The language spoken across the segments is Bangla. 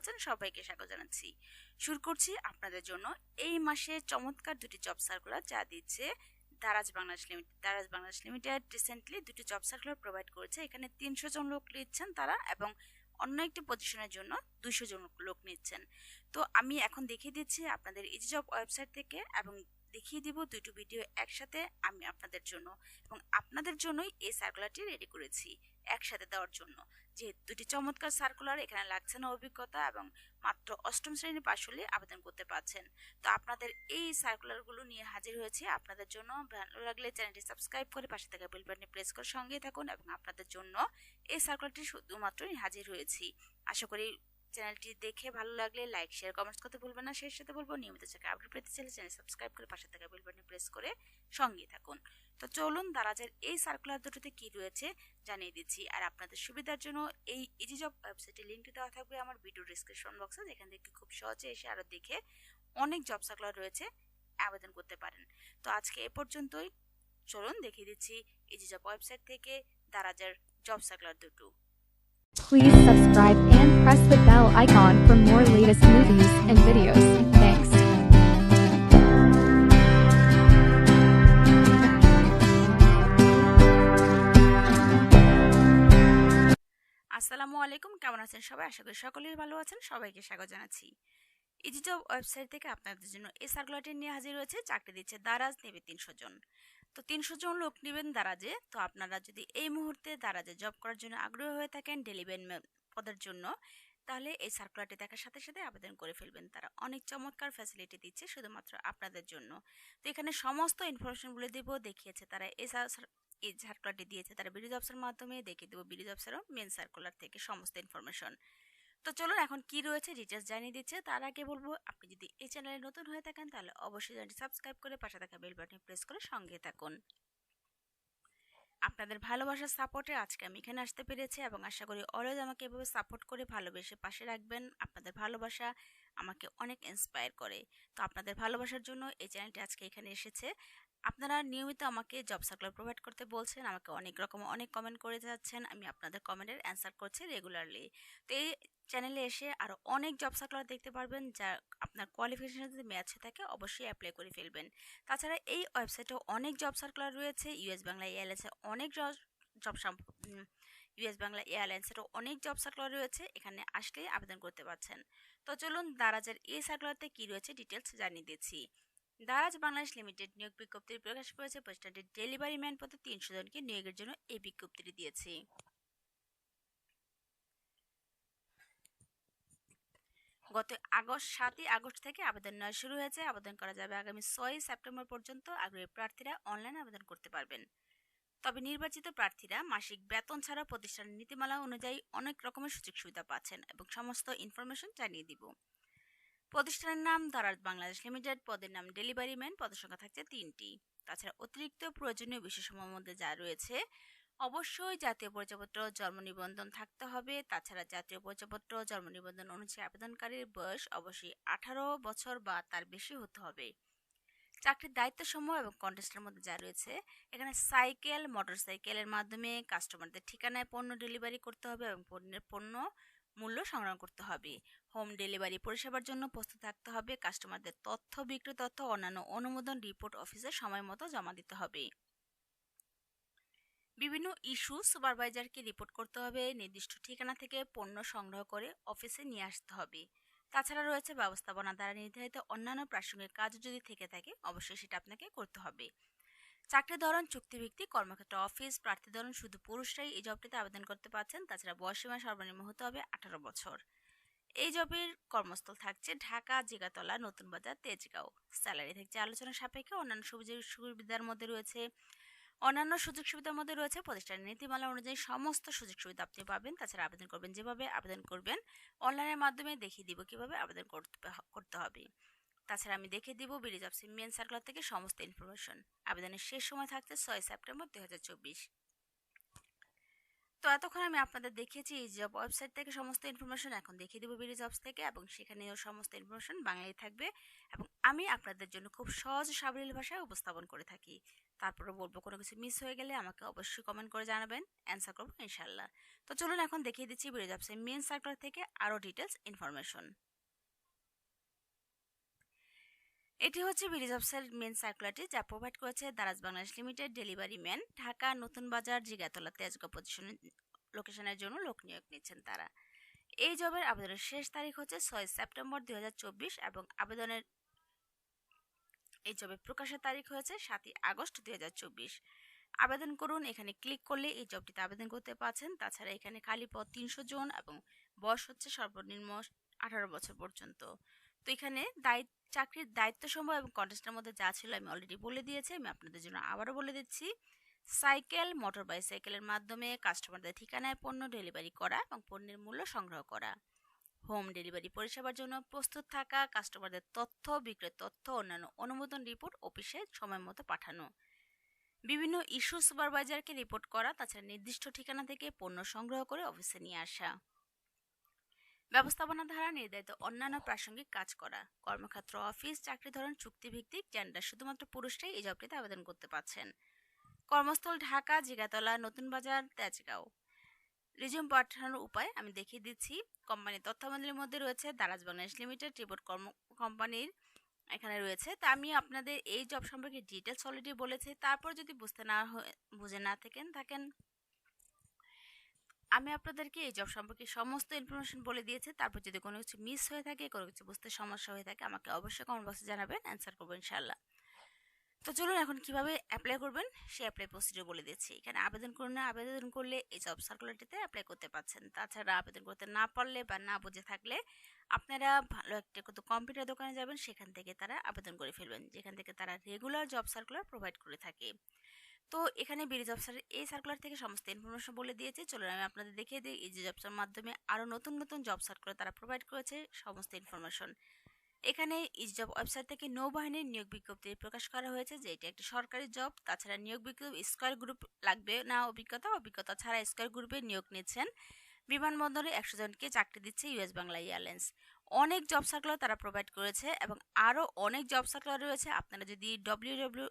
আছেন সবাইকে স্বাগত জানাচ্ছি। শুরু করছি আপনাদের জন্য এই মাসে চমৎকার দুটি জব সার্কুলার যা দিচ্ছে Daraz Bangladesh limited Daraz Bangladesh limited recently দুটি জব সার্কুলার প্রোভাইড করেছে। এখানে তিনশো জন লোক নিচ্ছেন তারা এবং অন্য একটি পজিশনের জন্য দুইশো জন লোক নিচ্ছেন। তো আমি এখন দেখিয়ে দিচ্ছি আপনাদের ইজি জব ওয়েবসাইট থেকে এবং দেখিয়ে দিব দুটো ভিডিও একসাথে আমি আপনাদের জন্য এবং আপনাদের জন্যই এই সার্কুলারটি রেডি করেছি একসাথে দেওয়ার জন্য। যে দুটি চমৎকার সার্কুলার এখানে লাগছে না অভিজ্ঞতা এবং মাত্র অষ্টম শ্রেণি পাশ হলে আবেদন করতে পারছেন। তো আপনাদের এই সার্কুলারগুলো নিয়ে হাজির হয়েছে। আপনাদের জন্য ভালো লাগলে চ্যানেলটি সাবস্ক্রাইব করে পাশে থাকা বেল বাটনে প্রেস করে সঙ্গে থাকুন এবং আপনাদের জন্য এই সার্কুলারটি শুধুমাত্রই হাজির হয়েছি। আশা করি চ্যানেলটি দেখে ভালো লাগলে লাইক শেয়ার কমেন্টস করতে ভুলবেন না। সেই সাথে বলব নিয়মিত চাকরি আপডেট পেতে চাইলে চ্যানেল সাবস্ক্রাইব করে পাশে থাকা বেল বাটনে প্রেস করে সঙ্গে থাকুন। তো চলুন দারাজের এই সার্কুলার দুটোতে কি রয়েছে জানিয়ে দিচ্ছি। আর আপনাদের সুবিধার জন্য এই ইজি জব ওয়েবসাইটের লিঙ্কটি দেওয়া থাকবে আমার ভিডিও ডিসক্রিপশন বক্সে যেখান থেকে খুব সহজে এসে আরও দেখে অনেক জব সার্কুলার রয়েছে, আবেদন করতে পারেন। তো আজকে এ পর্যন্তই। চলুন দেখিয়ে দিচ্ছি ইজি জব ওয়েবসাইট থেকে দারাজের জব সার্কুলার দুটো। Please subscribe and press the bell icon for more latest movies and videos. Thanks. আসসালামু আলাইকুম। কেমন আছেন সবাই? আশা করি সকলেই ভালো আছেন। সবাইকে স্বাগত জানাচ্ছি। ইজি ওয়েবসাইট থেকে আপনাদের জন্য এই সার্কুলারটি নিয়ে হাজির হয়েছে, চাকরি দিচ্ছে দারাজ নেবে তিনশো জন। তো তিনশো জন লোক নেবেন দারাজে তো আপনারা যদি এই মুহূর্তে দারাজে জব করার জন্য আগ্রহী হয়ে থাকেন ডেলিভারি পদের জন্য, তাহলে এই সার্কুলারটি দেখার সাথে সাথে আবেদন করে ফেলবেন তারা। অনেক চমৎকার ফ্যাসিলিটি দিচ্ছে শুধুমাত্র আপনাদের জন্য। তো এখানে সমস্ত ইনফরমেশনগুলো দিব, দেখিয়েছে তারা এই এই সার্কুলারটি দিয়েছে তারা বিডি জবসের মাধ্যমে, দেখিয়ে দেবো বিডি জবসেরও মেন সার্কুলার থেকে সমস্ত ইনফরমেশন তো চলুন এখন কি রয়েছে ডিটেলস জানিয়ে দিচ্ছে। তার আগে বলব, আপনি যদি এই চ্যানেলে নতুন হয়ে থাকেন, তাহলে অবশ্যই চ্যানেলটি সাবস্ক্রাইব করে পাশে থাকা বেল বাটনে প্রেস করে সঙ্গে থাকুন। আপনাদের ভালোবাসার সাপোর্টে আজকে আমি এখানে আসতে পেরেছি এবং আশা করি অলওয়েজ আমাকে এভাবে সাপোর্ট করে ভালোবেসে পাশে রাখবেন। আপনাদের ভালোবাসা আমাকে অনেক ইন্সপায়ার করে। তো আপনাদের ভালোবাসার জন্য এই চ্যানেলটি আজকে এখানে এসেছে। আপনারা নিয়মিত আমাকে জব সার্কুলার প্রোভাইড করতে বলছেন, আমাকে অনেক রকম, অনেক কমেন্ট করে যাচ্ছেন, আমি আপনাদের কমেন্টের অ্যান্সার করছি রেগুলারলি তো এই চ্যানেলে এসে আরও অনেক জব সার্কুলার দেখতে পারবেন, যা আপনার কোয়ালিফিকেশনের যদি ম্যাচ থাকে, অবশ্যই অ্যাপ্লাই করে ফেলবেন। তাছাড়া এই ওয়েবসাইটে অনেক জব সার্কুলার রয়েছে ইউএস বাংলা এয়ারলাইন্সের অনেক জব ইউএস বাংলা এয়ারলাইন্সেরও অনেক জব সার্কুলার রয়েছে, এখানে আসলেই আবেদন করতে পারছেন। তো চলুন দারাজের এই সার্কুলারতে কী রয়েছে ডিটেলস জানিয়ে দিচ্ছি। দারাজ বাংলাদেশ লিমিটেড নিয়োগ বিজ্ঞপ্তি প্রকাশ করেছে। প্রতিষ্ঠানটির ডেলিভারি ম্যান পদে তিনশো জনকে নিয়োগের জন্য এই বিজ্ঞপ্তিটি দিয়েছে। গত আগস্ট সাতই আগস্ট থেকে আবেদন নেওয়া শুরু হয়েছে। আবেদন করা যাবে আগামী ছয়ই সেপ্টেম্বর পর্যন্ত। আগ্রহী প্রার্থীরা অনলাইন আবেদন করতে পারবেন। তবে নির্বাচিত প্রার্থীরা মাসিক বেতন ছাড়া প্রতিষ্ঠানের নীতিমালা অনুযায়ী অনেক রকমের সুযোগ সুবিধা পাচ্ছেন এবং সমস্ত ইনফরমেশন জানিয়ে দিব। প্রতিষ্ঠানের নাম দারাজ বাংলাদেশ লিমিটেড, পদের নাম ডেলিভারি ম্যান, পদের সংখ্যা থাকছে তিনটি। তাছাড়া অতিরিক্ত প্রয়োজনীয় বিষয়সমূহের মধ্যে যা রয়েছে, অবশ্যই জাতীয় পরিচয়পত্র, জন্ম নিবন্ধন থাকতে হবে। তাছাড়া জাতীয় পরিচয়পত্র, জন্ম নিবন্ধন অনুযায়ী আবেদনকারীর বয়স অবশ্যই আঠারো বছর বা তার বেশি হতে হবে। চাকরির দায়িত্ব সমূহ এবং কন্টেস্টের মধ্যে যা রয়েছে, এখানে সাইকেল, মোটরসাইকেলের মাধ্যমে কাস্টমারদের ঠিকানায় পণ্য ডেলিভারি করতে হবে এবং পণ্যের পণ্য মূল্য সংগ্রহ করতে হবে। হোম ডেলিভারি পরিষেবার জন্য প্রস্তুত থাকতে হবে। কাস্টমারদের তথ্য, বিক্রি তথ্য, অন্যান্য অনুমোদন রিপোর্ট অফিসে সময় মতো জমা দিতে হবে। বিভিন্ন ইস্যু সুপারভাইজারকে রিপোর্ট করতে হবে। নির্দিষ্ট ঠিকানা থেকে পণ্য সংগ্রহ করে অফিসে নিয়ে আসতে হবে। তাছাড়া রয়েছে ব্যবস্থাপনা দ্বারা নির্ধারিত অন্যান্য প্রাসঙ্গিক কাজ যদি থেকে থাকে, অবশ্যই সেটা আপনাকে করতে হবে। চাকরির ধরন, চুক্তিভিত্তিক কর্মক্ষেত্র, অফিস, প্রার্থী ধরন, শুধু পুরুষরাই এই জবটিতে আবেদন করতে পারছেন, তাছাড়া বয়সীমা সর্বনিম্ন হতে হবে আঠারো বছর। এই জবের কর্মস্থল থাকছে ঢাকা, জিগাতলা, নতুন বাজার, তেজগাঁও। স্যালারি থাকছে আলোচনা সাপেক্ষে, অন্যান্য সুযোগ সুবিধার মধ্যে রয়েছে, অন্যান্য সুযোগ সুবিধার মধ্যে রয়েছে, প্রতিষ্ঠানের নীতিমালা অনুযায়ী সমস্ত সুযোগ সুবিধা আপনি পাবেন, তাছাড়া আবেদন করবেন যেভাবে আবেদন করবেন, অনলাইনের মাধ্যমে দেখিয়ে দিব কীভাবে আবেদন করতে হবে। তাছাড়া আমি দেখে দিব বিডি জবসি মেন সার্কুলার থেকে সমস্ত ইনফরমেশন আবেদনের শেষ সময় থাকছে ছয় সেপ্টেম্বর দুই হাজার চব্বিশ। তো এতক্ষণ আমি আপনাদের দেখিয়েছি এই জব ওয়েবসাইট থেকে সমস্ত ইনফরমেশন এখন দেখিয়ে দেবো বিডি জবস থেকে এবং সেখানেও সমস্ত ইনফরমেশন বাংলায় থাকবে এবং আমি আপনাদের জন্য খুব সহজ সাবলীল ভাষায় উপস্থাপন করে থাকি। তারপরে বলব, কোনো কিছু মিস হয়ে গেলে আমাকে অবশ্যই কমেন্ট করে জানাবেন অ্যান্সার করব ইনশাল্লাহ তো চলুন এখন দেখিয়ে দিচ্ছি বিডি জবসের মেন সার্কুলার থেকে আরও ডিটেলস ইনফরমেশন এটি হচ্ছে বিরিজবসের মেন সার্কুলারটি যা প্রোভাইড করেছে Daraz Bangladesh limited delivery man Dhaka Notun Bazar, Jigatola, Tejgaon position লোকেশনের জন্য লোক নিয়োগ নিচ্ছেন তারা। এই জবের আবেদনের শেষ তারিখ হচ্ছে ছয় সেপ্টেম্বর দুই এবং আবেদনের এই জবের প্রকাশের তারিখ হয়েছে সাতই আগস্ট দুই হাজার চব্বিশ। আবেদন করুন, এখানে ক্লিক করলে এই জবটিতে আবেদন করতে পারছেন তাছাড়া এখানে খালি পদ তিনশো জন এবং বয়স হচ্ছে সর্বনিম্ন আঠারো বছর পর্যন্ত। তো এখানে দায়িত্ব চাকরির এবং কন্টেস্টের মধ্যে যা ছিল আমি অলরেডি বলে দিয়েছি, আমি আপনাদের জন্য আবারও বলে দিচ্ছি। সাইকেল মোটর বাইসাইকেলের মাধ্যমে কাস্টমারদের ঠিকানায় পণ্য ডেলিভারি করা এবং পণ্যের মূল্য সংগ্রহ করা। হোম ডেলিভারি পরিষেবার জন্য প্রস্তুত থাকা কাস্টমারদের তথ্য, বিক্রয় তথ্য, অন্যান্য অনুমোদন রিপোর্ট অফিসে সময় মতো পাঠানো। বিভিন্ন ইস্যু সুপারভাইজারকে রিপোর্ট করা, তাছাড়া নির্দিষ্ট ঠিকানা থেকে পণ্য সংগ্রহ করে অফিসে নিয়ে আসা। ব্যবস্থাপনা ধারা নির্ধারিত অন্যান্য প্রাসঙ্গিক কাজ করা, কর্মক্ষেত্র, অফিস, চাকরি ধরন, চুক্তিভিত্তিক জেন্ডার শুধুমাত্র পুরুষরাই এই জবটিতে আবেদন করতে পারছেন। কর্মস্থল ঢাকা, জিগাতলা, নতুন বাজার, তেজগাঁও। রিজিউম পাঠানোর উপায় আমি দেখিয়ে দিচ্ছি। কোম্পানির তথ্যাবলীর মধ্যে রয়েছে দারাজ বাংলাদেশ লিমিটেড, রিপোর্ট কর্ম, কোম্পানির এখানে রয়েছে। তা আমি আপনাদের এই জব সম্পর্কে ডিটেলস অলরেডি বলেছি। তারপর যদি বুঝতে না বুঝে না থাকেন থাকেন। আমি আপনাদেরকে এই জব সম্পর্কে সমস্ত ইনফরমেশন বলে দিয়েছি। তারপর যদি কোনো কিছু মিস হয়ে থাকে, কোনো কিছু বুঝতে সমস্যা হয়ে থাকে, আমাকে অবশ্যই কমেন্ট বক্সে জানাবেন অ্যান্সার করব ইনশাল্লাহ তো চলুন এখন কীভাবে অ্যাপ্লাই করবেন, সেই অ্যাপ্লাই প্রসিডিউর বলে দিচ্ছি। এখানে আবেদন করুন না, আবেদন করলে এই জব সার্কুলারটিতে অ্যাপ্লাই করতে পারছেন তাছাড়া আবেদন করতে না পারলে বা না বুঝে থাকলে আপনারা ভালো একটা কত কম্পিউটার দোকানে যাবেন, সেখান থেকে তারা আবেদন করে ফেলবেন। যেখান থেকে তারা রেগুলার জব সার্কুলার প্রোভাইড করে থাকে। তো এখানে বিডি জবসের এই সার্কুলার থেকে সমস্ত ইনফরমেশন বলে দিয়েছে। চলুন আমি আপনাদের দেখিয়ে দিই, এই যে জবসের মাধ্যমে আরও নতুন নতুন জব সার্কুলার তারা প্রোভাইড করেছে সমস্ত ইনফরমেশন এখানে ইজ জব ওয়েবসাইট থেকে নৌবাহিনীর নিয়োগ বিজ্ঞপ্তি প্রকাশ করা হয়েছে যে এটি একটি সরকারি জব তাছাড়া নিয়োগ বিজ্ঞপ্তি স্কোয়ার গ্রুপ লাগবে না, অভিজ্ঞতা অভিজ্ঞতা ছাড়া স্কোয়ার গ্রুপে নিয়োগ নিচ্ছেন। বিমানবন্দরে একশো জনকে চাকরি দিচ্ছে ইউএস বাংলা এয়ারলাইন্স অনেক জব সার্কুলার তারা প্রোভাইড করেছে এবং আরও অনেক জব সার্কুলার রয়েছে। আপনারা যদি W W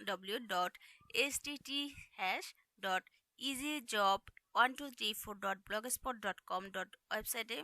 W W dot S T T hash dot easy job one two three four dot blogspot dot com dot ওয়েবসাইটে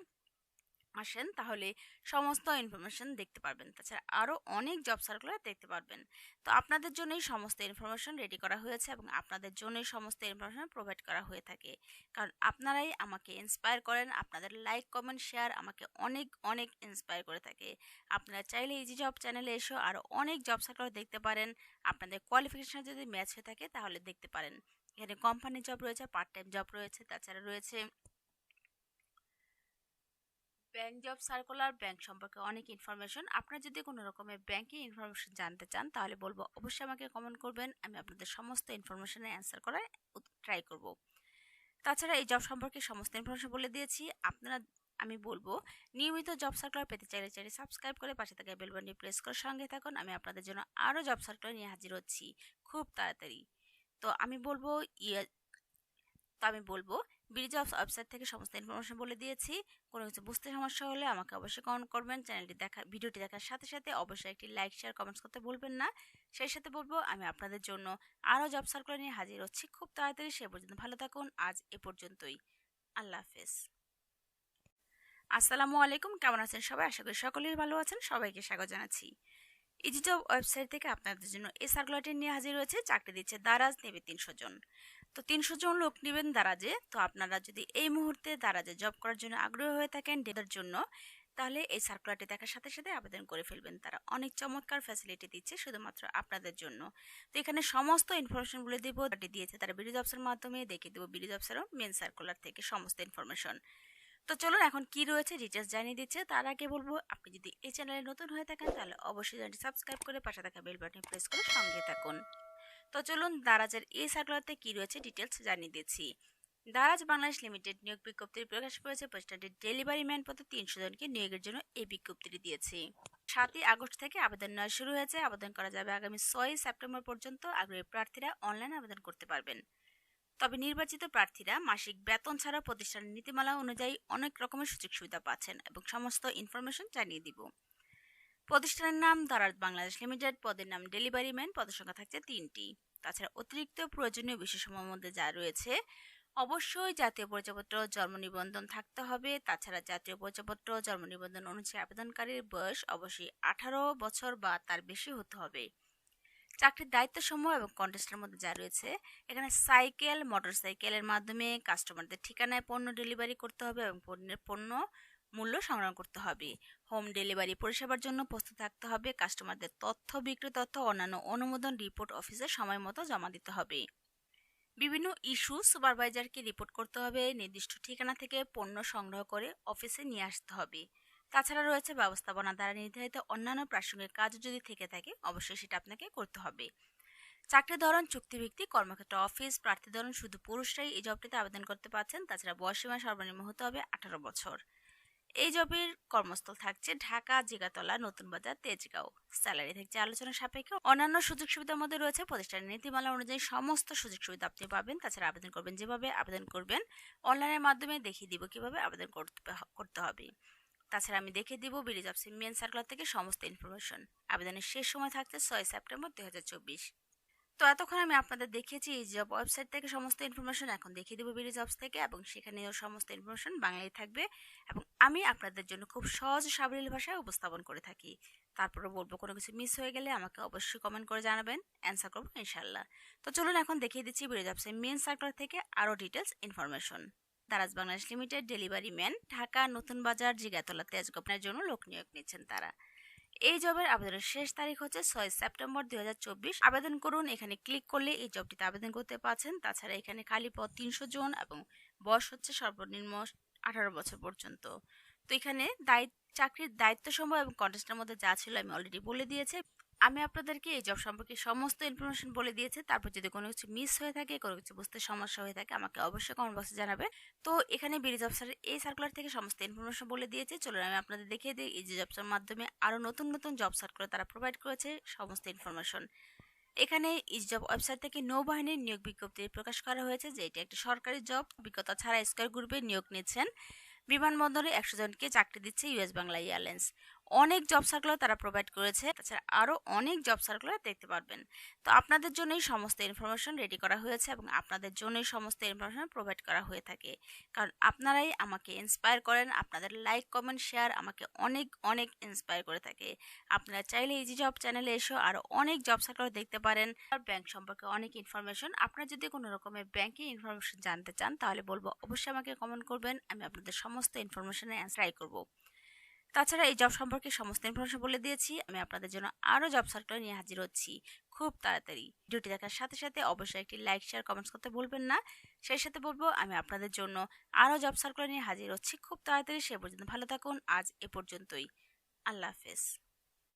আসেন তাহলে সমস্ত ইনফরমেশন দেখতে পারবেন। তাছাড়া আরও অনেক জব সার্কুলার দেখতে পারবেন। তো আপনাদের জন্যই সমস্ত ইনফরমেশন রেডি করা হয়েছে এবং আপনাদের জন্যই সমস্ত ইনফরমেশন প্রোভাইড করা হয়ে থাকে। কারণ আপনারাই আমাকে ইন্সপায়ার করেন, আপনাদের লাইক কমেন্ট শেয়ার আমাকে অনেক অনেক ইন্সপায়ার করে থাকে। আপনারা চাইলে ইজি জব চ্যানেলে এসেও আরও অনেক জব সার্কুলার দেখতে পারেন। আপনাদের কোয়ালিফিকেশন যদি ম্যাচ হয়ে থাকে তাহলে দেখতে পারেন। এখানে কোম্পানি জব রয়েছে পার্ট টাইম জব রয়েছে, তাছাড়া রয়েছে ব্যাংক জব সার্কুলার ব্যাংক সম্পর্কে অনেক ইনফরমেশন আপনারা যদি কোনো রকমের ব্যাংকের ইনফরমেশন জানতে চান, তাহলে বলব অবশ্যই আমাকে কমেন্ট করবেন। আমি আপনাদের সমস্ত ইনফরমেশনের অ্যান্সার করার ট্রাই করব। তাছাড়া এই জব সম্পর্কে সমস্ত ইনফরমেশন বলে দিয়েছি। আপনারা, আমি বলব, নিয়মিত জব সার্কুলার পেতে চাইলে চাইলে সাবস্ক্রাইব করে পাশে থাকা বেল বাটনটি প্রেস করে সঙ্গে থাকুন। আমি আপনাদের জন্য আরও জব সার্কুলার নিয়ে হাজির হচ্ছি খুব তাড়াতাড়ি। তো আমি বলব ইয়ে তো আমি বলব বিডি জবস ওয়েবসাইট থেকে সমস্ত ইনফরমেশন বলে দিয়েছি। কোনো কিছু বুঝতে সমস্যা হলে আমাকে অবশ্যই কমেন্ট করবেন। চ্যানেলটি দেখা ভিডিওটি দেখার সাথে সাথে অবশ্যই একটি লাইক শেয়ার কমেন্টস করতে ভুলবেন না। সেই সাথে বলব, আমি আপনাদের জন্য আরও জব সার্কুলার নিয়ে হাজির হচ্ছি। খুব তাড়াতাড়ি সে পর্যন্ত ভালো থাকুন। আজ এ পর্যন্তই। আল্লাহ হাফেজ। আসসালামু আলাইকুম। কেমন আছেন সবাই? আশা করি সকলেই ভালো আছেন। সবাইকে স্বাগত জানাচ্ছি। ইজিজব ওয়েবসাইট থেকে আপনাদের জন্য এই সার্কুলারটি নিয়ে হাজির রয়েছে চাকরি দিচ্ছে দারাজ, নেবে তিনশো জন। তো তিনশো জন লোক নেবেন দারাজে তো আপনারা যদি এই মুহূর্তে দারাজে জব করার জন্য আগ্রহী হয়ে থাকেন ডেটার জন্য, তাহলে এই সার্কুলারটি দেখার সাথে সাথে আবেদন করে ফেলবেন। তারা অনেক চমৎকার ফ্যাসিলিটি দিচ্ছে শুধুমাত্র আপনাদের জন্য। তো এখানে সমস্ত ইনফরমেশন বলে দিব দিয়েছে তারা বিডি জবসের মাধ্যমে, দেখিয়ে দেবো বিডি জবসেরও মেন সার্কুলার থেকে সমস্ত ইনফরমেশন তো চলুন এখন কি রয়েছে ডিটেলস জানিয়ে দিচ্ছে। তার আগে বলব, আপনি যদি এই চ্যানেলে নতুন হয়ে থাকেন, তাহলে অবশ্যই সাবস্ক্রাইব করে পাশে থাকা বেল প্রেস করে সঙ্গে থাকুন। তো চলুন দারাজের এই সার্কুলারতে কি রয়েছে ডিটেলস জানিয়ে দিচ্ছি। দারাজ বাংলাদেশ লিমিটেড নিয়োগ বিজ্ঞপ্তি প্রকাশ করেছে প্রতিষ্ঠানটির ডেলিভারি ম্যান পদে তিনশো জনকে নিয়োগের জন্য এই বিজ্ঞপ্তিটি দিয়েছে। সাতই আগস্ট থেকে আবেদন নেওয়া শুরু হয়েছে। আবেদন করা যাবে আগামী ছয়ই সেপ্টেম্বর পর্যন্ত। আগ্রহী প্রার্থীরা অনলাইন আবেদন করতে পারবেন। তবে নির্বাচিত প্রার্থীরা মাসিক বেতন ছাড়া প্রতিষ্ঠানের নীতিমালা অনুযায়ী অনেক রকমের সুযোগ সুবিধা পাচ্ছেন এবং সমস্ত ইনফরমেশন জানিয়ে দিব। প্রতিষ্ঠানের নাম দারাজ বাংলাদেশ লিমিটেড, পদের নাম ডেলিভারি ম্যান, পদের সংখ্যা থাকছে তিনটি। তাছাড়া অতিরিক্ত প্রয়োজনীয় বিষয়সমূহের মধ্যে যা রয়েছে, অবশ্যই জাতীয় পরিচয়পত্র, জন্ম নিবন্ধন থাকতে হবে। তাছাড়া জাতীয় পরিচয়পত্র, জন্ম নিবন্ধন অনুযায়ী আবেদনকারীর বয়স অবশ্যই আঠারো বছর বা তার বেশি হতে হবে। চাকরির দায়িত্ব সমূহ এবং কন্টেস্টের মধ্যে যা রয়েছে, এখানে সাইকেল মোটরসাইকেলের মাধ্যমে কাস্টমারদের ঠিকানায় পণ্য ডেলিভারি করতে হবে এবং পণ্যের পণ্য মূল্য সংগ্রহ করতে হবে। হোম ডেলিভারি পরিষেবার জন্য প্রস্তুত থাকতে হবে। কাস্টমারদের তথ্য, বিক্রি তথ্য, অন্যান্য অনুমোদন রিপোর্ট অফিসে সময় মতো জমা দিতে হবে। বিভিন্ন ইস্যু সুপারভাইজারকে রিপোর্ট করতে হবে। নির্দিষ্ট ঠিকানা থেকে পণ্য সংগ্রহ করে অফিসে নিয়ে আসতে হবে। তাছাড়া রয়েছে ব্যবস্থাপনা দ্বারা নির্ধারিত অন্যান্য প্রাসঙ্গিক কাজ যদি থেকে থাকে, অবশ্যই সেটা আপনাকে করতে হবে। চাকরি ধরন, চুক্তিভিত্তিক কর্মক্ষেত্র, অফিস, প্রার্থী ধরন, শুধু পুরুষরাই এই জবটিতে আবেদন করতে পারছেন। তাছাড়া বয়সীমা সর্বনিম্ন হতে হবে আঠারো বছর। এই জবের কর্মস্থল থাকছে ঢাকা, জিগাতলা, নতুন বাজার, তেজগাঁও। স্যালারি থাকছে আলোচনা সাপেক্ষে। অন্যান্য সুযোগ সুবিধার মধ্যে রয়েছে প্রতিষ্ঠানের নীতিমালা অনুযায়ী সমস্ত সুযোগ সুবিধা আপনি পাবেন। তাছাড়া আবেদন করবেন যেভাবে আবেদন করবেন, অনলাইনের মাধ্যমে দেখিয়ে দিব কীভাবে আবেদন করতে হবে। তাছাড়া আমি দেখে দিব বিডি জবস মেন সার্কুলার থেকে সমস্ত ইনফরমেশন। আবেদনের শেষ সময় থাকছে ছয় সেপ্টেম্বর দু হাজার চব্বিশ। তো এতক্ষণ আমি আপনাদের দেখিয়েছি এই জব ওয়েবসাইট থেকে সমস্ত ইনফরমেশন এখন দেখিয়ে দেবো বিডি জবস থেকে এবং সেখানেও সমস্ত ইনফরমেশন বাংলায় থাকবে এবং আমি আপনাদের জন্য খুব সহজ সাবলীল ভাষায় উপস্থাপন করে থাকি। তারপরে বলব, কোনো কিছু মিস হয়ে গেলে আমাকে অবশ্যই কমেন্ট করে জানাবেন অ্যান্সার করব ইনশাল্লাহ তো চলুন এখন দেখিয়ে দিচ্ছি বিডি জবসের মেন সার্কুলার থেকে আরও details information Daraz Bangladesh limited delivery man Dhaka, Notun Bazar, Jigatola তেজগোপনের জন্য লোক নিয়োগ নিচ্ছেন তারা। এই জবের আবেদনের শেষ তারিখ হচ্ছে ছয় সেপ্টেম্বর দু হাজার চব্বিশ। আবেদন করুন, এখানে ক্লিক করলে এই জবটিতে আবেদন করতে পারছেন তাছাড়া এখানে খালি পদ তিনশো জন এবং বয়স হচ্ছে সর্বনিম্ন আঠারো বছর পর্যন্ত। তো এখানে দায়িত্ব, চাকরির দায়িত্ব সময় এবং কন্টেস্টের মধ্যে যা ছিল আমি অলরেডি বলে দিয়েছি। আমি আপনাদেরকে এই জব সম্পর্কে সমস্ত ইনফরমেশন বলে দিয়েছি। তারপর যদি কোনো কিছু মিস হয়ে থাকে, কোনো কিছু বুঝতে সমস্যা হয়ে থাকে, আমাকে অবশ্যই কমেন্ট বক্সে জানাবে। তো এখানে বিডি জবসের এই সার্কুলার থেকে সমস্ত ইনফরমেশন বলে দিয়েছে। চলুন আমি আপনাদের দেখিয়ে দিই, এই যে জবসের মাধ্যমে আরও নতুন নতুন জব সার্কুলার তারা প্রোভাইড করেছে সমস্ত ইনফরমেশন এখানে ইস জব ওয়েবসাইট থেকে নৌবাহিনীর নিয়োগ বিজ্ঞপ্তি প্রকাশ করা হয়েছে যে এটি একটি সরকারি জব অভিজ্ঞতা ছাড়া স্কোয়ার গ্রুপে নিয়োগ নিচ্ছেন। বিমানবন্দরে একশো জনকে চাকরি দিচ্ছে ইউএস বাংলা এয়ারলাইন্স অনেক জব সার্কুলার তারা প্রোভাইড করেছে। তাছাড়া আরও অনেক জব সার্কুলার দেখতে পারবেন। তো আপনাদের জন্যই সমস্ত ইনফরমেশন রেডি করা হয়েছে এবং আপনাদের জন্যই সমস্ত ইনফরমেশন প্রোভাইড করা হয়ে থাকে। কারণ আপনারাই আমাকে ইন্সপায়ার করেন, আপনাদের লাইক কমেন্ট শেয়ার আমাকে অনেক অনেক ইন্সপায়ার করে থাকে। আপনারা চাইলে ইজি জব চ্যানেলে এসেও আরও অনেক জব সার্কুলার দেখতে পারেন। আর ব্যাংক সম্পর্কে অনেক ইনফরমেশন আপনারা যদি কোনো রকমের ব্যাংকিং ইনফরমেশন জানতে চান, তাহলে বলব অবশ্যই আমাকে কমেন্ট করবেন। আমি আপনাদের সমস্ত ইনফরমেশনে ট্রাই করব। তাছাড়া এই জব সম্পর্কে সমস্ত ইনফরমেশন বলে দিয়েছি। আমি আপনাদের জন্য আরও জব সার্কুলার নিয়ে হাজির হচ্ছি খুব তাড়াতাড়ি। ডিউটি দেখার সাথে সাথে অবশ্যই একটি লাইক শেয়ার কমেন্টস করতে ভুলবেন না। সেই সাথে বলব, আমি আপনাদের জন্য আরও জব সার্কুলার নিয়ে হাজির হচ্ছি খুব তাড়াতাড়ি। সে পর্যন্ত ভালো থাকুন। আজ এ পর্যন্তই। আল্লাহ হাফেজ।